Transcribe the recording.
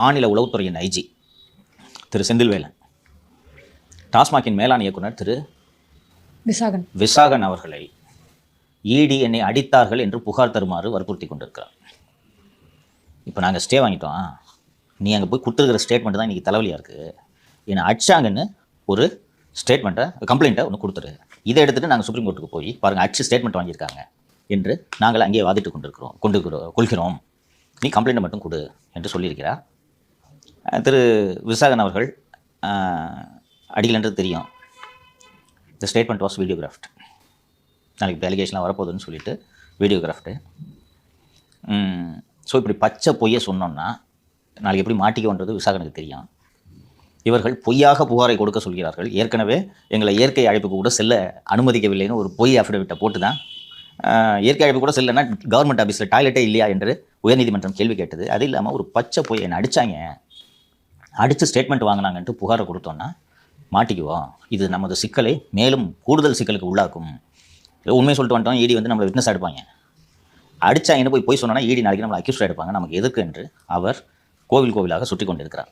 மாநில உளவுத்துறையின் ஐஜி திரு செந்தில்வேலன். டாஸ்மாகின் மேலாண் இயக்குனர் திரு விசாகன். விசாகன் அவர்களை இடி என்னை அடித்தார்கள் என்று புகார் தருமாறு வற்புறுத்தி கொண்டிருக்கிறார். இப்போ நாங்கள் ஸ்டே வாங்கிட்டோம். நீ அங்கே போய் கொடுத்துருக்கிற ஸ்டேட்மெண்ட் தான் இன்றைக்கி தலைவலியாக இருக்குது என்னை அடிச்சாங்கன்னு ஒரு ஸ்டேட்மெண்ட்டை கம்ப்ளைண்ட்டை ஒன்று கொடுத்துரு. இதை எடுத்துகிட்டு நாங்கள் சுப்ரீம் கோர்ட்டுக்கு போய் பாருங்கள் அடிச்சு ஸ்டேட்மெண்ட் வாங்கியிருக்காங்க என்று நாங்கள் அங்கே வாதிட்டு கொண்டிருக்கிறோம் கொண்டு கொள்கிறோம். நீ கம்ப்ளைண்ட்டை மட்டும் கொடு என்று சொல்லியிருக்கிறார். திரு விசாகன் அவர்கள் அடிக்கலன்றது தெரியும். இந்த ஸ்டேட்மெண்ட் வாஸ் வீடியோகிராஃப்ட் நாளைக்கு இப்போ வரப்போகுதுன்னு சொல்லிட்டு வீடியோகிராஃப்ட்டு ஸோ இப்படி பச்சை பொய்யை சொன்னோன்னா நாளைக்கு எப்படி மாட்டிக்கோன்றது விசாகனுக்கு தெரியும். இவர்கள் பொய்யாக புகாரை கொடுக்க சொல்கிறார்கள். ஏற்கனவே எங்களை இயற்கை அழைப்புக்கு கூட செல்ல அனுமதிக்கவில்லைன்னு ஒரு பொய் அஃபிடவிட்டை போட்டு தான் இயற்கை அழைப்பு கூட செல்லனா கவர்மெண்ட் ஆஃபீஸில் டாய்லெட்டே இல்லையா என்று உயர்நீதிமன்றம் கேள்வி கேட்டது. அது இல்லாமல் ஒரு பச்சை பொய் என்னை அடித்தாங்க அடித்து ஸ்டேட்மெண்ட் வாங்கினாங்கன்ட்டு புகாரை கொடுத்தோன்னா மாட்டிக்குவோம் இது நமது சிக்கலை மேலும் கூடுதல் சிக்கலுக்கு உள்ளாக்கும். உண்மையை சொல்லிட்டு வந்துட்டோம் ஈடி வந்து நம்மளை விட்னஸ் எடுப்பாங்க. அடிச்சாங்கன்னு போய் போய் சொன்னோன்னா ஈடி நாளைக்கு நம்மளை அக்யூஸ்ட் எடுப்பாங்க நமக்கு எதுக்கு என்று அவர் கோவில் கோவிலாக சுற்றி கொண்டிருக்கிறார்.